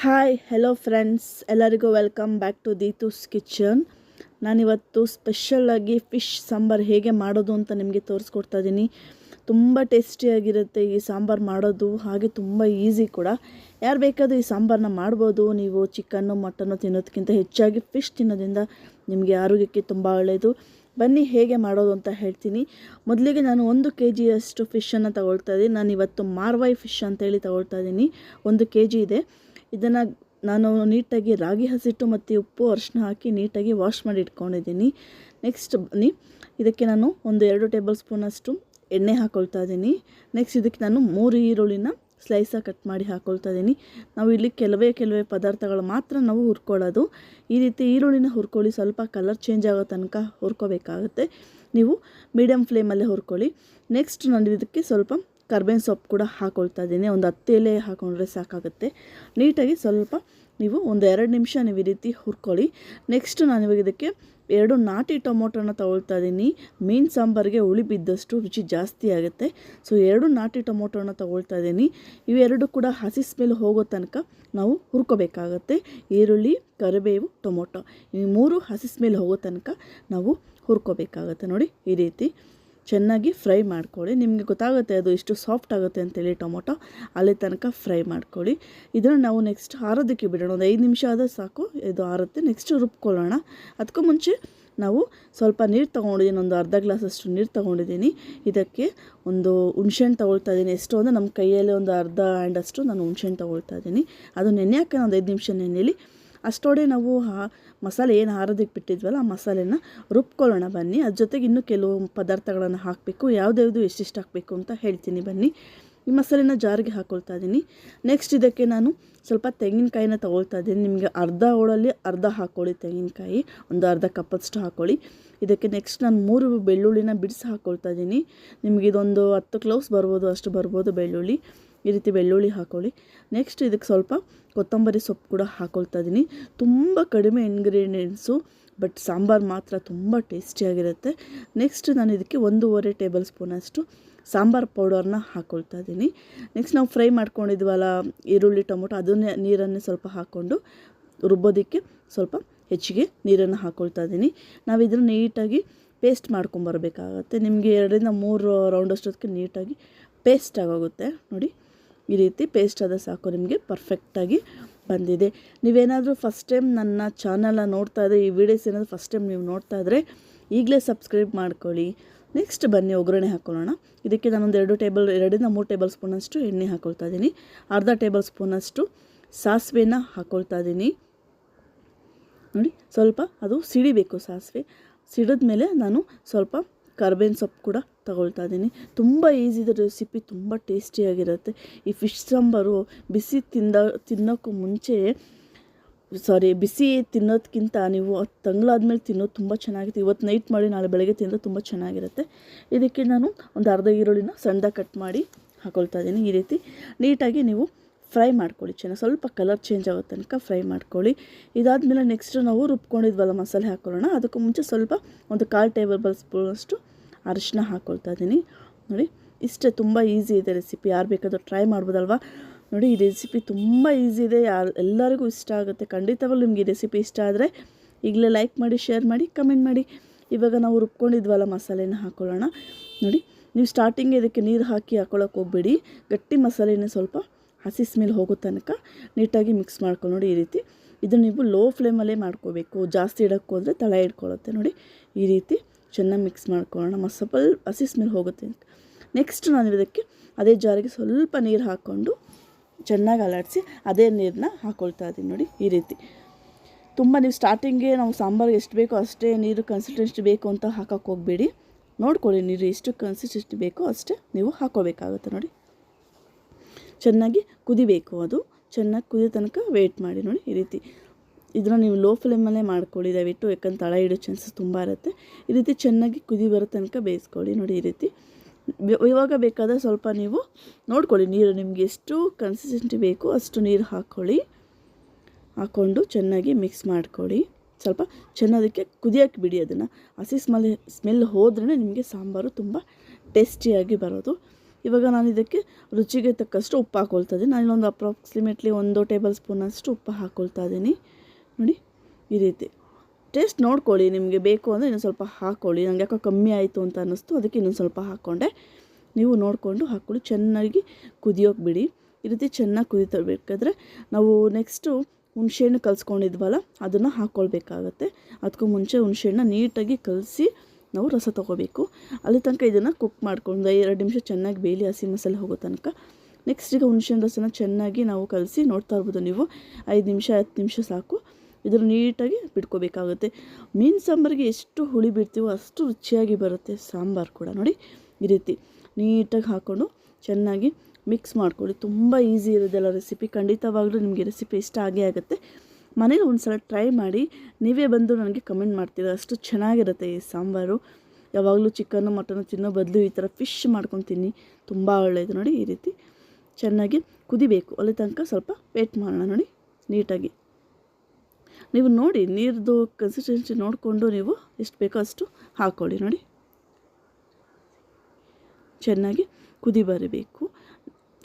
Hi hello friends ಎಲ್ಲರಿಗೂ welcome back to Deetu's kitchen ನಾನಿವತ್ತು ಸ್ಪೆಷಲಾಗಿ ಫಿಶ್ ಸಾಂಬಾರು ಹೇಗೆ ಮಾಡೋದು ಅಂತ ನಿಮಗೆ ತೋರಿಸ್ಕೊಡ್ತಾ ಇದ್ದೀನಿ ತುಂಬ ಟೇಸ್ಟಿಯಾಗಿರುತ್ತೆ ಈ ಸಾಂಬಾರು ಮಾಡೋದು. ಹಾಗೆ ತುಂಬ ಈಸಿ ಕೂಡ. ಯಾರು ಬೇಕಾದರೂ ಈ ಸಾಂಬಾರನ್ನ ಮಾಡ್ಬೋದು. ನೀವು ಚಿಕನ್ನು ಮಟನ್ನು ತಿನ್ನೋದಕ್ಕಿಂತ ಹೆಚ್ಚಾಗಿ ಫಿಶ್ ತಿನ್ನೋದ್ರಿಂದ ನಿಮಗೆ ಆರೋಗ್ಯಕ್ಕೆ ತುಂಬ ಒಳ್ಳೆಯದು ಬನ್ನಿ ಹೇಗೆ ಮಾಡೋದು ಅಂತ ಹೇಳ್ತೀನಿ. ಮೊದಲಿಗೆ ನಾನು ಒಂದು ಕೆ ಜಿಯಷ್ಟು ಫಿಶನ್ನು ತಗೊಳ್ತಾ ಇದ್ದೀನಿ. ನಾನು ಇವತ್ತು ಮಾರ್ವಾಯಿ ಫಿಶ್ ಅಂತೇಳಿ ತಗೊಳ್ತಾ ಇದ್ದೀನಿ. ಒಂದು ಕೆ ಜಿ ಇದೆ. ಇದನ್ನು ನಾನು ನೀಟಾಗಿ ರಾಗಿ ಹಸಿಟ್ಟು ಮತ್ತು ಉಪ್ಪು ಅರಿಶಿನ ಹಾಕಿ ನೀಟಾಗಿ ವಾಶ್ ಮಾಡಿ ಇಟ್ಕೊಂಡಿದ್ದೀನಿ. ನೆಕ್ಸ್ಟ್ ಬನ್ನಿ. ಇದಕ್ಕೆ ನಾನು ಒಂದು ಎರಡು ಟೇಬಲ್ ಸ್ಪೂನಷ್ಟು ಎಣ್ಣೆ ಹಾಕ್ಕೊಳ್ತಾ ಇದ್ದೀನಿ. ನೆಕ್ಸ್ಟ್ ಇದಕ್ಕೆ ನಾನು ಮೂರು ಈರುಳ್ಳಿನ ಸ್ಲೈಸಾಗಿ ಕಟ್ ಮಾಡಿ ಹಾಕ್ಕೊಳ್ತಾ ಇದ್ದೀನಿ. ನಾವು ಇಲ್ಲಿ ಕೆಲವೇ ಕೆಲವೇ ಪದಾರ್ಥಗಳು ಮಾತ್ರ ನಾವು ಹುರ್ಕೊಳ್ಳೋದು. ಈ ರೀತಿ ಈರುಳ್ಳಿನ ಹುರ್ಕೊಳ್ಳಿ, ಸ್ವಲ್ಪ ಕಲರ್ ಚೇಂಜ್ ಆಗೋ ತನಕ ಹುರ್ಕೋಬೇಕಾಗುತ್ತೆ. ನೀವು ಮೀಡಿಯಮ್ ಫ್ಲೇಮಲ್ಲೇ ಹುರ್ಕೊಳ್ಳಿ. ನೆಕ್ಸ್ಟ್ ನಾನು ಇದಕ್ಕೆ ಸ್ವಲ್ಪ ಕರ್ಬೇವಿನ ಸೊಪ್ಪು ಕೂಡ ಹಾಕೊಳ್ತಾ ಇದ್ದೀನಿ. ಒಂದು ಹತ್ತು ಎಲೆ ಹಾಕೊಂಡ್ರೆ ಸಾಕಾಗುತ್ತೆ. ನೀಟಾಗಿ ಸ್ವಲ್ಪ ನೀವು ಒಂದು ಎರಡು ನಿಮಿಷ ನೀವು ಈ ರೀತಿ ಹುರ್ಕೊಳ್ಳಿ. ನೆಕ್ಸ್ಟ್ ನಾನು ಇದಕ್ಕೆ ಎರಡು ನಾಟಿ ಟೊಮೊಟೊನ ತಗೊಳ್ತಾ ಇದ್ದೀನಿ. ಮೀನು ಸಾಂಬಾರಿಗೆ ಹುಳಿ ಬಿದ್ದಷ್ಟು ರುಚಿ ಜಾಸ್ತಿ ಆಗುತ್ತೆ. ಸೊ ಎರಡು ನಾಟಿ ಟೊಮೊಟೊನ ತಗೊಳ್ತಾ ಇದ್ದೀನಿ. ಇವೆರಡು ಕೂಡ ಹಸಿ ಸ್ಮೆಲ್ ಹೋಗೋ ತನಕ ನಾವು ಹುರ್ಕೋಬೇಕಾಗತ್ತೆ. ಈರುಳ್ಳಿ, ಕರಿಬೇವು, ಟೊಮೊಟೊ ಈ ಮೂರು ಹಸಿ ಸ್ಮೆಲ್ ಹೋಗೋ ತನಕ ನಾವು ಹುರ್ಕೋಬೇಕಾಗತ್ತೆ ನೋಡಿ ಈ ರೀತಿ. ಚೆನ್ನಾಗಿ ಫ್ರೈ ಮಾಡ್ಕೊಳ್ಳಿ. ನಿಮಗೆ ಗೊತ್ತಾಗುತ್ತೆ ಅದು ಎಷ್ಟು ಸಾಫ್ಟ್ ಆಗುತ್ತೆ ಅಂತೇಳಿ ಟೊಮೊಟೊ, ಅಲ್ಲಿ ತನಕ ಫ್ರೈ ಮಾಡ್ಕೊಳ್ಳಿ. ಇದನ್ನು ನಾವು ನೆಕ್ಸ್ಟ್ ಆರೋದಕ್ಕೆ ಬಿಡೋಣ. ಒಂದು ಐದು ನಿಮಿಷ ಆದರೆ ಸಾಕು, ಇದು ಆರುತ್ತೆ. ನೆಕ್ಸ್ಟ್ ರುಬ್ಕೊಳ್ಳೋಣ. ಅದಕ್ಕೂ ಮುಂಚೆ ನಾವು ಸ್ವಲ್ಪ ನೀರು ತೊಗೊಂಡಿದ್ದೀನಿ ಒಂದು ಅರ್ಧ ಗ್ಲಾಸಷ್ಟು ನೀರು ತೊಗೊಂಡಿದ್ದೀನಿ ಇದಕ್ಕೆ ಒಂದು ಹುಣ್ಸೆಹಣ್ಣು ತೊಗೊಳ್ತಾ ಇದ್ದೀನಿ ಎಷ್ಟು ಅಂದರೆ ನಮ್ಮ ಕೈಯಲ್ಲಿ ಒಂದು ಅರ್ಧ ಹ್ಯಾಂಡಷ್ಟು ನಾನು ಹುಣ್ಸೆಹಣ್ಣು ತೊಗೊಳ್ತಾ ಇದ್ದೀನಿ ಅದು ನೆನೆ ಹಾಕೋಣ ಒಂದು ಐದು ನಿಮಿಷ ನೆನೆಯಲ್ಲಿ ಅಷ್ಟೋಡೆ ನಾವು ಮಸಾಲೆ ಏನು ಹಾರೋದಕ್ಕೆ ಬಿಟ್ಟಿದ್ವಲ್ಲ, ಆ ಮಸಾಲೆನ ರುಬ್ಕೊಳ್ಳೋಣ ಬನ್ನಿ. ಅದ್ರ ಜೊತೆಗೆ ಇನ್ನೂ ಕೆಲವು ಪದಾರ್ಥಗಳನ್ನು ಹಾಕಬೇಕು. ಯಾವುದ್ಯಾವುದು ಎಷ್ಟಿಷ್ಟು ಹಾಕಬೇಕು ಅಂತ ಹೇಳ್ತೀನಿ ಬನ್ನಿ. ಈ ಮಸಾಲೆನ ಜಾರಿಗೆ ಹಾಕ್ಕೊಳ್ತಾ ಇದ್ದೀನಿ ನೆಕ್ಸ್ಟ್ ಇದಕ್ಕೆ ನಾನು ಸ್ವಲ್ಪ ತೆಂಗಿನಕಾಯಿನ ತೊಗೊಳ್ತಾ ಇದ್ದೀನಿ ನಿಮಗೆ ಅರ್ಧ ಹೋಳಲ್ಲಿ ಅರ್ಧ ಹಾಕ್ಕೊಳ್ಳಿ ತೆಂಗಿನಕಾಯಿ. ಒಂದು ಅರ್ಧ ಕಪ್ಪಷ್ಟು ಹಾಕ್ಕೊಳ್ಳಿ ಇದಕ್ಕೆ ನೆಕ್ಸ್ಟ್ ನಾನು ಮೂರು ಬೆಳ್ಳುಳ್ಳಿನ ಬಿಡಿಸಿ ಹಾಕ್ಕೊಳ್ತಾ ಇದ್ದೀನಿ ನಿಮಗೆ ಇದೊಂದು ಹತ್ತು ಕ್ಲೌಸ್ ಬರ್ಬೋದು, ಅಷ್ಟು ಬರ್ಬೋದು ಬೆಳ್ಳುಳ್ಳಿ. ಈ ರೀತಿ ಬೆಳ್ಳುಳ್ಳಿ ಹಾಕ್ಕೊಳ್ಳಿ ನೆಕ್ಸ್ಟ್ ಇದಕ್ಕೆ ಸ್ವಲ್ಪ ಕೊತ್ತಂಬರಿ ಸೊಪ್ಪು ಕೂಡ ಹಾಕ್ಕೊಳ್ತಾ ಇದ್ದೀನಿ ತುಂಬ ಕಡಿಮೆ ಇಂಗ್ರೀಡಿಯೆಂಟ್ಸು ಬಟ್ ಸಾಂಬಾರು ಮಾತ್ರ ತುಂಬ ಟೇಸ್ಟಿಯಾಗಿರುತ್ತೆ ನೆಕ್ಸ್ಟ್ ನಾನು ಇದಕ್ಕೆ ಒಂದೂವರೆ ಟೇಬಲ್ ಸ್ಪೂನಷ್ಟು ಸಾಂಬಾರು ಪೌಡರ್ನ ಹಾಕ್ಕೊಳ್ತಾ ಇದ್ದೀನಿ ನೆಕ್ಸ್ಟ್ ನಾವು ಫ್ರೈ ಮಾಡ್ಕೊಂಡಿದ್ವಲ್ಲ, ಈರುಳ್ಳಿ, ಟೊಮೊಟೊ, ಅದನ್ನೇ ನೀರನ್ನೇ ಸ್ವಲ್ಪ ಹಾಕ್ಕೊಂಡು ರುಬ್ಬೋದಕ್ಕೆ ಸ್ವಲ್ಪ ಹೆಚ್ಚಿಗೆ ನೀರನ್ನು ಹಾಕ್ಕೊಳ್ತಾ ಇದ್ದೀನಿ ನಾವು ಇದನ್ನು ನೀಟಾಗಿ ಪೇಸ್ಟ್ ಮಾಡ್ಕೊಂಬರ್ಬೇಕಾಗತ್ತೆ ನಿಮಗೆ ಎರಡರಿಂದ ಮೂರು ರೌಂಡ್ ಅಷ್ಟೊತ್ತಿಗೆ ನೀಟಾಗಿ ಪೇಸ್ಟ್ ಆಗೋಗುತ್ತೆ. ನೋಡಿ. ಈ ರೀತಿ ಪೇಸ್ಟ್ ಆದ ಸಾಕು ನಿಮಗೆ ಪರ್ಫೆಕ್ಟಾಗಿ ಬಂದಿದೆ. ನೀವೇನಾದರೂ ಫಸ್ಟ್ ಟೈಮ್ ನನ್ನ ಚಾನಲನ್ನು ನೋಡ್ತಾ ಇದ್ದರೆ ಈ ವಿಡಿಯೋಸ್ ಏನಾದರೂ ಫಸ್ಟ್ ಟೈಮ್ ನೀವು ನೋಡ್ತಾ ಇದ್ದರೆ ಈಗಲೇ ಸಬ್ಸ್ಕ್ರೈಬ್ ಮಾಡ್ಕೊಳ್ಳಿ. ನೆಕ್ಸ್ಟ್ ಬನ್ನಿ, ಒಗ್ಗರಣೆ ಹಾಕ್ಕೊಳ್ಳೋಣ ಇದಕ್ಕೆ ನಾನೊಂದು ಎರಡು ಟೇಬಲ್ ಎರಡರಿಂದ ಮೂರು ಟೇಬಲ್ ಸ್ಪೂನಷ್ಟು ಎಣ್ಣೆ ಹಾಕೊಳ್ತಾ ಇದ್ದೀನಿ. ಅರ್ಧ ಟೇಬಲ್ ಸ್ಪೂನಷ್ಟು ಸಾಸಿವೆನ ಹಾಕ್ಕೊಳ್ತಾ ಇದ್ದೀನಿ. ನೋಡಿ, ಸ್ವಲ್ಪ ಅದು ಸಿಡಿಬೇಕು ಸಾಸಿವೆ. ಸಿಡಿದ ಮೇಲೆ ನಾನು ಸ್ವಲ್ಪ ಕರ್ಬೇವಿನ ಸೊಪ್ಪು ಕೂಡ ತಗೊಳ್ತಾ ಇದ್ದೀನಿ. ತುಂಬ ಈಸಿ ಇದು ರೆಸಿಪಿ ತುಂಬ ಟೇಸ್ಟಿಯಾಗಿರುತ್ತೆ ಈ ಫಿಶ್ ಸಾಂಬಾರು ಬಿಸಿ ತಿಂದ ತಿನ್ನೋಕ್ಕೂ ಮುಂಚೆ ಸಾರಿ ಬಿಸಿ ತಿನ್ನೋದಕ್ಕಿಂತ ನೀವು ತಂಗ್ಳಾದ್ಮೇಲೆ ತಿನ್ನೋದು ತುಂಬ ಚೆನ್ನಾಗಿರುತ್ತೆ. ಇವತ್ತು ನೈಟ್ ಮಾಡಿ ನಾಳೆ ಬೆಳಗ್ಗೆ ತಿಂದರೆ ತುಂಬ ಚೆನ್ನಾಗಿರುತ್ತೆ. ಇದಕ್ಕೆ ನಾನು ಒಂದು ಅರ್ಧ ಈರುಳ್ಳಿನ ಸಣ್ಣದಾಗಿ ಕಟ್ ಮಾಡಿ ಹಾಕ್ಕೊಳ್ತಾ ಇದ್ದೀನಿ. ಈ ರೀತಿ ನೀಟಾಗಿ ನೀವು ಫ್ರೈ ಮಾಡ್ಕೊಳ್ಳಿ ಚೆನ್ನಾಗಿ ಸ್ವಲ್ಪ ಕಲರ್ ಚೇಂಜ್ ಆಗೋ ತನಕ ಫ್ರೈ ಮಾಡ್ಕೊಳ್ಳಿ. ಇದಾದಮೇಲೆ ನೆಕ್ಸ್ಟ್ ನಾವು ರುಬ್ಕೊಂಡಿದ್ವಲ್ಲ ಮಸಾಲೆ ಹಾಕ್ಕೊಳ್ಳೋಣ ಅದಕ್ಕೂ ಮುಂಚೆ ಸ್ವಲ್ಪ ಒಂದು ಕಾಲು ಟೇಬಲ್ ಸ್ಪೂನಷ್ಟು ಅರಿಶಿನ ಹಾಕ್ಕೊಳ್ತಾ ಇದ್ದೀನಿ. ನೋಡಿ, ಇಷ್ಟೇ ತುಂಬ ಈಸಿ ಇದೆ ರೆಸಿಪಿ ಯಾರು ಬೇಕಾದರೂ ಟ್ರೈ ಮಾಡ್ಬೋದಲ್ವಾ? ನೋಡಿ, ಈ ರೆಸಿಪಿ ತುಂಬ ಈಸಿ ಇದೆ, ಯಾರು, ಎಲ್ಲರಿಗೂ ಇಷ್ಟ ಆಗುತ್ತೆ, ಖಂಡಿತವಾಗ್ಲೂ ನಿಮಗೆ ಈ ರೆಸಿಪಿ ಇಷ್ಟ ಆದರೆ ಈಗಲೇ ಲೈಕ್ ಮಾಡಿ ಶೇರ್ ಮಾಡಿ ಕಮೆಂಟ್ ಮಾಡಿ. ಇವಾಗ ನಾವು ರುಬ್ಕೊಂಡಿದ್ವಲ್ಲ ಮಸಾಲೆನ ಹಾಕ್ಕೊಳ್ಳೋಣ ನೋಡಿ, ನೀವು ಸ್ಟಾರ್ಟಿಂಗ್ ಇದಕ್ಕೆ ನೀರು ಹಾಕಿ ಹಾಕ್ಕೊಳ್ಳೋಕೆ ಹೋಗ್ಬೇಡಿ, ಗಟ್ಟಿ ಮಸಾಲೆನೇ ಸ್ವಲ್ಪ ಹಸಿ ಸ್ಮೆಲ್ ಹೋಗೋ ತನಕ ನೀಟಾಗಿ ಮಿಕ್ಸ್ ಮಾಡ್ಕೊಂಡು ನೋಡಿ ಈ ರೀತಿ. ಇದು ನೀವು ಲೋ ಫ್ಲೇಮಲ್ಲೇ ಮಾಡ್ಕೋಬೇಕು. ಜಾಸ್ತಿ ಇಡೋಕ್ಕೆ ಹೋದರೆ ತಳ ಇಟ್ಕೊಳ್ಳುತ್ತೆ ನೋಡಿ ಈ ರೀತಿ ಚೆನ್ನಾಗಿ ಮಿಕ್ಸ್ ಮಾಡ್ಕೊಳ್ಳೋಣ. ಮಸಪಲ್ ಹಸಿ ಸ್ಮೆಲ್ ಹೋಗುತ್ತೆ ನೆಕ್ಸ್ಟ್ ನಾನು ಇದಕ್ಕೆ ಅದೇ ಜಾರಿಗೆ ಸ್ವಲ್ಪ ನೀರು ಹಾಕ್ಕೊಂಡು ಚೆನ್ನಾಗಿ ಅಲಾಡಿಸಿ ಅದೇ ನೀರನ್ನ ಹಾಕ್ಕೊಳ್ತಾ ಇದ್ದೀನಿ. ನೋಡಿ ಈ ರೀತಿ. ತುಂಬ ನೀವು ಸ್ಟಾರ್ಟಿಂಗೇ ನಾವು ಸಾಂಬಾರ್ಗೆ ಎಷ್ಟು ಬೇಕೋ ಅಷ್ಟೇ ನೀರು ಕನ್ಸಿಸ್ಟೆನ್ಸಿ ಬೇಕು ಅಂತ ಹಾಕೋಕ್ಕೆ ಹೋಗಬೇಡಿ. ನೋಡ್ಕೊಳ್ಳಿ ನೀರು ಎಷ್ಟು ಕನ್ಸಿಸ್ಟೆನ್ಸಿ ಬೇಕೋ ಅಷ್ಟೇ ನೀವು ಹಾಕೋಬೇಕಾಗುತ್ತೆ. ನೋಡಿ ಚೆನ್ನಾಗಿ ಕುದಿಬೇಕು ಅದು. ಚೆನ್ನಾಗಿ ಕುದಿಯೋ ತನಕ ವೆಯ್ಟ್ ಮಾಡಿ ನೋಡಿ ಈ ರೀತಿ. ಇದನ್ನು ನೀವು ಲೋ ಫ್ಲೇಮಲ್ಲೇ ಮಾಡ್ಕೊಳ್ಳಿ, ದಯವಿಟ್ಟು ಯಾಕಂದ್ರೆ ತಳ ಇಡೋ ಚಾನ್ಸಸ್ ತುಂಬ ಇರುತ್ತೆ. ಈ ರೀತಿ ಚೆನ್ನಾಗಿ ಕುದಿ ಬರೋ ತನಕ ಬೇಯಿಸ್ಕೊಳ್ಳಿ ನೋಡಿ ಈ ರೀತಿ. ಇವಾಗ ಬೇಕಾದರೆ ಸ್ವಲ್ಪ ನೀವು ನೋಡ್ಕೊಳ್ಳಿ, ನೀರು ನಿಮಗೆ ಎಷ್ಟು ಕನ್ಸಿಸ್ಟೆಂಟಿ ಬೇಕು ಅಷ್ಟು ನೀರು ಹಾಕ್ಕೊಳ್ಳಿ ಹಾಕ್ಕೊಂಡು ಚೆನ್ನಾಗಿ ಮಿಕ್ಸ್ ಮಾಡ್ಕೊಳ್ಳಿ. ಸ್ವಲ್ಪ ಚೆನ್ನಾಗಕ್ಕೆ ಕುದಿಯೋಕ್ಕೆ ಬಿಡಿ ಅದನ್ನು. ಹಸಿ ಸ್ಮೆಲ್ ಸ್ಮೆಲ್ ಹೋದ್ರೇ ನಿಮಗೆ ಸಾಂಬಾರು ತುಂಬ ಟೇಸ್ಟಿಯಾಗಿ ಬರೋದು. ಇವಾಗ ನಾನು ಇದಕ್ಕೆ ರುಚಿಗೆ ತಕ್ಕಷ್ಟು ಉಪ್ಪು ಹಾಕ್ಕೊಳ್ತಾ ಇದ್ದೀನಿ. ಇಲ್ಲೊಂದು ಅಪ್ರಾಕ್ಸಿಮೇಟ್ಲಿ ಒಂದು ಟೇಬಲ್ ಸ್ಪೂನಷ್ಟು ಉಪ್ಪು ಹಾಕ್ಕೊಳ್ತಾ ಇದ್ದೀನಿ. ನೋಡಿ, ಈ ರೀತಿ. ಟೇಸ್ಟ್ ನೋಡ್ಕೊಳ್ಳಿ, ನಿಮಗೆ ಬೇಕು ಅಂದರೆ ಇನ್ನೊಂದು ಸ್ವಲ್ಪ ಹಾಕ್ಕೊಳ್ಳಿ ನನಗೆ ಯಾಕೋ ಕಮ್ಮಿ ಆಯಿತು ಅಂತ ಅನ್ನಿಸ್ತು, ಅದಕ್ಕೆ ಇನ್ನೊಂದು ಸ್ವಲ್ಪ ಹಾಕ್ಕೊಂಡೆ ನೀವು ನೋಡಿಕೊಂಡು ಹಾಕ್ಕೊಳ್ಳಿ, ಚೆನ್ನಾಗಿ ಕುದಿಯೋಕೆ ಬಿಡಿ. ಈ ರೀತಿ ಚೆನ್ನಾಗಿ ಕುದಿತಬೇಕಾದ್ರೆ ನಾವು ನೆಕ್ಸ್ಟು ಹುಣಸೆಹಣ್ಣು ಕಲಿಸ್ಕೊಂಡಿದ್ವಲ್ಲ, ಅದನ್ನು ಹಾಕ್ಕೊಳ್ಬೇಕಾಗತ್ತೆ ಅದಕ್ಕೂ ಮುಂಚೆ ಹುಣಸೆಹಣ್ಣ ನೀಟಾಗಿ ಕಲಸಿ ನಾವು ರಸ ತೊಗೋಬೇಕು. ಅಲ್ಲಿ ತನಕ ಇದನ್ನು ಕುಕ್ ಮಾಡ್ಕೊಂಡು ಎರಡು ನಿಮಿಷ ಚೆನ್ನಾಗಿ ಬೇಲಿ ಹಸಿ ಮಸಾಲೆ ಹೋಗೋ ತನಕ. ನೆಕ್ಸ್ಟ್ ಈಗ ಹುಣಸೆಹಣ್ಣು ರಸನ ಚೆನ್ನಾಗಿ ನಾವು ಕಲಸಿ ನೋಡ್ತಾ ಇರ್ಬೋದು ನೀವು. ಐದು ನಿಮಿಷ, ಹತ್ತು ನಿಮಿಷ ಸಾಕು. ಇದನ್ನು ನೀಟಾಗಿ ಬಿಟ್ಕೋಬೇಕಾಗುತ್ತೆ. ಮೀನು ಸಾಂಬಾರಿಗೆ ಎಷ್ಟು ಹುಳಿ ಬಿಡ್ತೀವೋ ಅಷ್ಟು ರುಚಿಯಾಗಿ ಬರುತ್ತೆ ಸಾಂಬಾರು ಕೂಡ. ನೋಡಿ, ಈ ರೀತಿ ನೀಟಾಗಿ ಹಾಕ್ಕೊಂಡು ಚೆನ್ನಾಗಿ ಮಿಕ್ಸ್ ಮಾಡ್ಕೊಳ್ಳಿ. ತುಂಬ ಈಸಿ ಇರೋದೆಲ್ಲ ರೆಸಿಪಿ ಖಂಡಿತವಾಗಲೂ ನಿಮಗೆ ರೆಸಿಪಿ ಇಷ್ಟ ಆಗೇ ಆಗುತ್ತೆ. ಮನೇಲಿ ಒಂದು ಸಲ ಟ್ರೈ ಮಾಡಿ ನೀವೇ ಬಂದು ನನಗೆ ಕಮೆಂಟ್ ಮಾಡ್ತೀರ? ಅಷ್ಟು ಚೆನ್ನಾಗಿರುತ್ತೆ ಈ ಸಾಂಬಾರು. ಯಾವಾಗಲೂ ಚಿಕನ್ನು ಮಟನ್ನು ತಿನ್ನೋ ಬದಲು ಈ ಥರ ಫಿಶ್ ಮಾಡ್ಕೊಂಡು ತಿನ್ನಿ. ತುಂಬ ಒಳ್ಳೆಯದು ನೋಡಿ ಈ ರೀತಿ. ಚೆನ್ನಾಗಿ ಕುದಿಬೇಕು. ಅಲ್ಲಿ ತನಕ ಸ್ವಲ್ಪ ವೇಟ್ ಮಾಡೋಣ ನೋಡಿ ನೀಟಾಗಿ. ನೀವು ನೋಡಿ ನೀರ್ದು ಕನ್ಸಿಸ್ಟೆನ್ಸಿ ನೋಡಿಕೊಂಡು ನೀವು ಎಷ್ಟು ಬೇಕೋ ಅಷ್ಟು ಹಾಕ್ಕೊಳ್ಳಿ ನೋಡಿ. ಚೆನ್ನಾಗಿ ಕುದಿ ಬರಬೇಕು.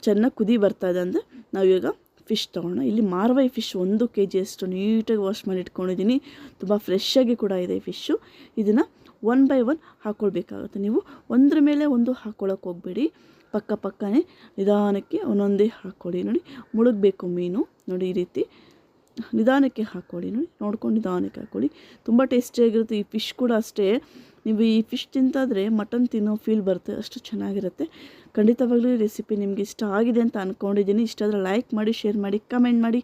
ಚೆನ್ನಾಗಿ ಕುದಿ ಬರ್ತಾ ಇದೆ ಅಂದರೆ ನಾವೀಗ ಫಿಶ್ ತೊಗೊಳ್ಳೋಣ. ಇಲ್ಲಿ ಮಾರ್ವೈ ಫಿಶ್ ಒಂದು ಕೆ ಜಿಯಷ್ಟು ನೀಟಾಗಿ ವಾಶ್ ಮಾಡಿ ಇಟ್ಕೊಂಡಿದ್ದೀನಿ. ತುಂಬ ಫ್ರೆಶ್ಶಾಗಿ ಕೂಡ ಇದೆ ಫಿಶ್ಶು ಇದನ್ನು ಒನ್ ಬೈ ಒನ್ ಹಾಕ್ಕೊಳ್ಬೇಕಾಗುತ್ತೆ ನೀವು ಒಂದ್ರ ಮೇಲೆ ಒಂದು ಹಾಕ್ಕೊಳ್ಳೋಕೆ ಹೋಗಬೇಡಿ. ಪಕ್ಕ ಪಕ್ಕನೇ ನಿಧಾನಕ್ಕೆ ಒಂದೊಂದೇ ಹಾಕ್ಕೊಳ್ಳಿ ನೋಡಿ ಮುಳುಗಬೇಕು ಮೀನು. ನೋಡಿ ಈ ರೀತಿ ನಿಧಾನಕ್ಕೆ ಹಾಕ್ಕೊಳ್ಳಿ ನೋಡಿ. ನೋಡ್ಕೊಂಡು ನಿಧಾನಕ್ಕೆ ಹಾಕ್ಕೊಳ್ಳಿ. ತುಂಬ ಟೇಸ್ಟಿಯಾಗಿರುತ್ತೆ ಈ ಫಿಶ್ ಕೂಡ ಅಷ್ಟೇ. ನೀವು ಈ ಫಿಶ್ ತಿಂತಾದರೆ ಮಟನ್ ತಿನ್ನೋ ಫೀಲ್ ಬರುತ್ತೆ, ಅಷ್ಟು ಚೆನ್ನಾಗಿರುತ್ತೆ. ಖಂಡಿತವಾಗ್ಲೂ ರೆಸಿಪಿ ನಿಮಗೆ ಇಷ್ಟ ಆಗಿದೆ ಅಂತ ಅಂದ್ಕೊಂಡಿದ್ದೀನಿ ಇಷ್ಟ ಆದರೆ ಲೈಕ್ ಮಾಡಿ ಶೇರ್ ಮಾಡಿ ಕಮೆಂಟ್ ಮಾಡಿ.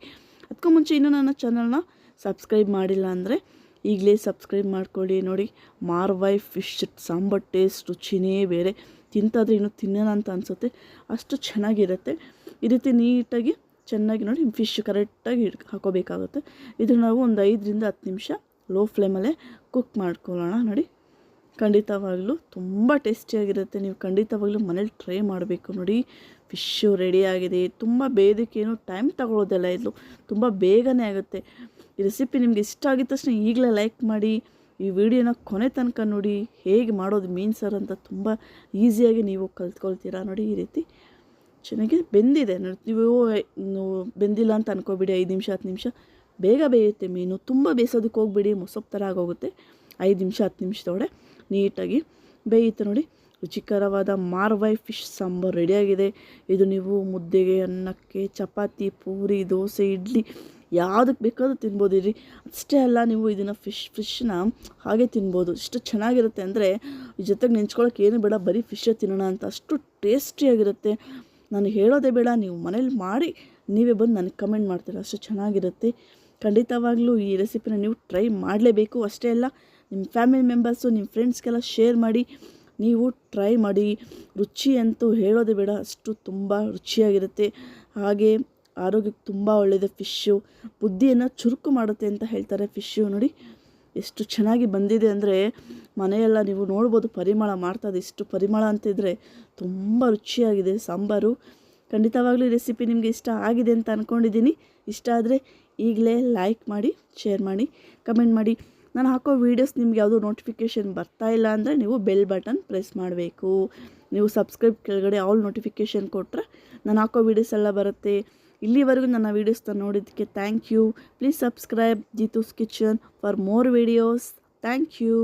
ಅದಕ್ಕೂ ಮುಂಚೆ ಇನ್ನೂ ನನ್ನ ಚಾನಲ್ನ ಸಬ್ಸ್ಕ್ರೈಬ್ ಮಾಡಿಲ್ಲ ಅಂದರೆ ಈಗಲೇ ಸಬ್ಸ್ಕ್ರೈಬ್ ಮಾಡ್ಕೊಳ್ಳಿ ನೋಡಿ. ಮಾರ್ವೈ ಫಿಶ್ ಸಾಂಬಾರ್ ಟೇಸ್ಟ್ ರುಚಿನೇ ಬೇರೆ. ತಿಂತಾದರೆ ಇನ್ನೂ ತಿನ್ನೋಣ ಅಂತ ಅನಿಸುತ್ತೆ. ಅಷ್ಟು ಚೆನ್ನಾಗಿರುತ್ತೆ. ಈ ರೀತಿ ನೀಟಾಗಿ ಚೆನ್ನಾಗಿ ನೋಡಿ ಫಿಶ್ ಕರೆಕ್ಟಾಗಿ ಹಿಡ್ ಹಾಕೋಬೇಕಾಗುತ್ತೆ. ಇದು ನಾವು ಒಂದು ಐದರಿಂದ ಹತ್ತು ನಿಮಿಷ ಲೋ ಫ್ಲೇಮಲ್ಲೇ ಕುಕ್ ಮಾಡ್ಕೊಳ್ಳೋಣ. ನೋಡಿ, ಖಂಡಿತವಾಗಲೂ ತುಂಬ ಟೇಸ್ಟಿಯಾಗಿರುತ್ತೆ ನೀವು ಖಂಡಿತವಾಗ್ಲೂ ಮನೇಲಿ ಟ್ರೈ ಮಾಡಬೇಕು. ನೋಡಿ ಫಿಶ್ಶು ರೆಡಿಯಾಗಿದೆ ತುಂಬ ಬೇದಕ್ಕೇನು ಟೈಮ್ ತಗೊಳ್ಳೋದೆಲ್ಲ ಇದು. ತುಂಬ ಬೇಗನೆ ಆಗುತ್ತೆ. ಈ ರೆಸಿಪಿ ನಿಮ್ಗೆ ಇಷ್ಟ ಆಗಿದ ತಕ್ಷಣ ಈಗಲೇ ಲೈಕ್ ಮಾಡಿ, ಈ ವಿಡಿಯೋನ ಕೊನೆ ತನಕ ನೋಡಿ ಹೇಗೆ ಮಾಡೋದು ಮೀನು ಸರ್ ಅಂತ ತುಂಬ ಈಸಿಯಾಗಿ ನೀವು ಕಲ್ತ್ಕೊಳ್ತೀರಾ. ನೋಡಿ, ಈ ರೀತಿ ಚೆನ್ನಾಗಿ ಬೆಂದಿದೆ. ನೀವು ಬೆಂದಿಲ್ಲ ಅಂತ ಅನ್ಕೋಬಿಡಿ, ಐದು ನಿಮಿಷ, ಹತ್ತು ನಿಮಿಷ. ಬೇಗ ಬೇಯುತ್ತೆ ಮೀನು. ತುಂಬ ಬೇಯಿಸೋದಕ್ಕೆ ಹೋಗ್ಬಿಡಿ ಮೊಸಪ್ಪು ಥರ ಆಗೋಗುತ್ತೆ ಐದು ನಿಮಿಷ, ಹತ್ತು ನಿಮಿಷದೊಳಗೆ ನೀಟಾಗಿ ಬೇಯುತ್ತೆ ನೋಡಿ. ರುಚಿಕರವಾದ ಮಾರ್ವೈ ಫಿಶ್ ಸಾಂಬಾರು ರೆಡಿಯಾಗಿದೆ. ಇದು ನೀವು ಮುದ್ದೆಗೆ, ಅನ್ನಕ್ಕೆ, ಚಪಾತಿ, ಪೂರಿ, ದೋಸೆ, ಇಡ್ಲಿ ಯಾವುದಕ್ಕೆ ಬೇಕಾದರೂ ತಿನ್ಬೋದು ರೀ ಅಷ್ಟೇ ಅಲ್ಲ, ನೀವು ಇದನ್ನು ಫಿಶ್, ಫಿಶ್ನ ಹಾಗೆ ತಿನ್ಬೋದು. ಇಷ್ಟು ಚೆನ್ನಾಗಿರುತ್ತೆ ಅಂದರೆ ಜೊತೆಗೆ ನೆಂಚ್ಕೊಳ್ಳೋಕೆ ಏನು ಬೇಡ, ಬರೀ ಫಿಶೇ ತಿನ್ನೋಣ ಅಂತ ಅಷ್ಟು ಟೇಸ್ಟಿಯಾಗಿರುತ್ತೆ. ನಾನು ಹೇಳೋದೇ ಬೇಡ, ನೀವು ಮನೇಲಿ ಮಾಡಿ, ನೀವೇ ಬಂದು ನನಗೆ ಕಮೆಂಟ್ ಮಾಡ್ತೀರ, ಅಷ್ಟು ಚೆನ್ನಾಗಿರುತ್ತೆ. ಖಂಡಿತವಾಗ್ಲೂ ಈ ರೆಸಿಪಿನ ನೀವು ಟ್ರೈ ಮಾಡಲೇಬೇಕು. ಅಷ್ಟೇ ಅಲ್ಲ, ನಿಮ್ಮ ಫ್ಯಾಮಿಲಿ ಮೆಂಬರ್ಸು, ನಿಮ್ಮ ಫ್ರೆಂಡ್ಸ್ಗೆಲ್ಲ ಶೇರ್ ಮಾಡಿ, ನೀವು ಟ್ರೈ ಮಾಡಿ. ರುಚಿ ಅಂತೂ ಹೇಳೋದೇ ಬೇಡ, ಅಷ್ಟು ತುಂಬ ರುಚಿಯಾಗಿರುತ್ತೆ. ಹಾಗೆ ಆರೋಗ್ಯಕ್ಕೆ ತುಂಬ ಒಳ್ಳೆಯದು ಫಿಶ್ಶು. ಬುದ್ಧಿಯನ್ನು ಚುರುಕು ಮಾಡುತ್ತೆ ಅಂತ ಹೇಳ್ತಾರೆ ಫಿಶ್ಶು ನೋಡಿ. ಎಷ್ಟು ಚೆನ್ನಾಗಿ ಬಂದಿದೆ ಅಂದರೆ ಮನೆಯೆಲ್ಲ ನೀವು ನೋಡ್ಬೋದು ಪರಿಮಳ ಮಾಡ್ತದೆ ಇಷ್ಟು ಪರಿಮಳ ಅಂತಿದ್ರೆ ತುಂಬ ರುಚಿಯಾಗಿದೆ ಸಾಂಬಾರು. ಖಂಡಿತವಾಗಲೂ ರೆಸಿಪಿ ನಿಮಗೆ ಇಷ್ಟ ಆಗಿದೆ ಅಂತ ಅಂದ್ಕೊಂಡಿದ್ದೀನಿ ಇಷ್ಟ ಆದರೆ ಈಗಲೇ ಲೈಕ್ ಮಾಡಿ, ಶೇರ್ ಮಾಡಿ, ಕಮೆಂಟ್ ಮಾಡಿ. ನಾನು ಹಾಕೋ ವೀಡಿಯೋಸ್ ನಿಮ್ಗೆ ಯಾವುದೋ ನೋಟಿಫಿಕೇಷನ್ ಬರ್ತಾ ಇಲ್ಲ ಅಂದರೆ ನೀವು ಬೆಲ್ ಬಟನ್ ಪ್ರೆಸ್ ಮಾಡಬೇಕು. ನೀವು ಸಬ್ಸ್ಕ್ರೈಬ್ ಕೆಳಗಡೆ ಆಲ್ ನೋಟಿಫಿಕೇಷನ್ ಕೊಟ್ಟರೆ ನಾನು ಹಾಕೋ ವೀಡಿಯೋಸ್ ಎಲ್ಲ ಬರುತ್ತೆ. ಇಲ್ಲಿವರೆಗೂ ನನ್ನ ವೀಡಿಯೋಸ್ನ ನೋಡಿದ್ದಕ್ಕೆ thank you please subscribe Jitu's kitchen for more videos thank you